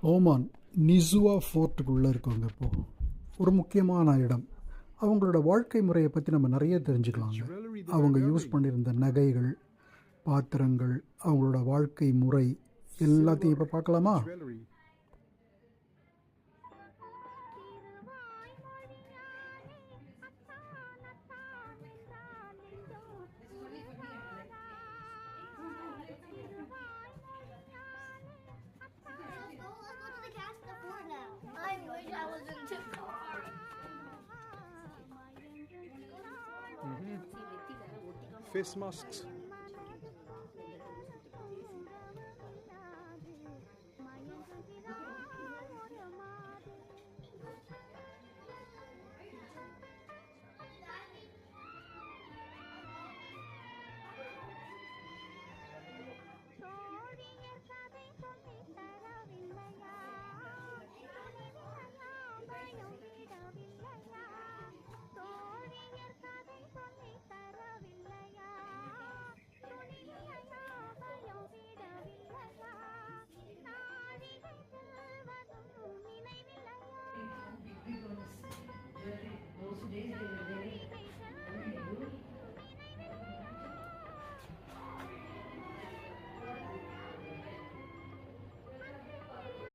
Oman நிசுவா ஃபோர்ட்டுக்குள்ளே இருக்கவங்க இப்போது ஒரு முக்கியமான இடம். அவங்களோட வாழ்க்கை முறையை பற்றி நம்ம நிறைய தெரிஞ்சுக்கலாங்க. அவங்க யூஸ் பண்ணியிருந்த நகைகள் பாத்திரங்கள் அவங்களோட வாழ்க்கை முறை எல்லாத்தையும் இப்போ பார்க்கலாமா? Face masks.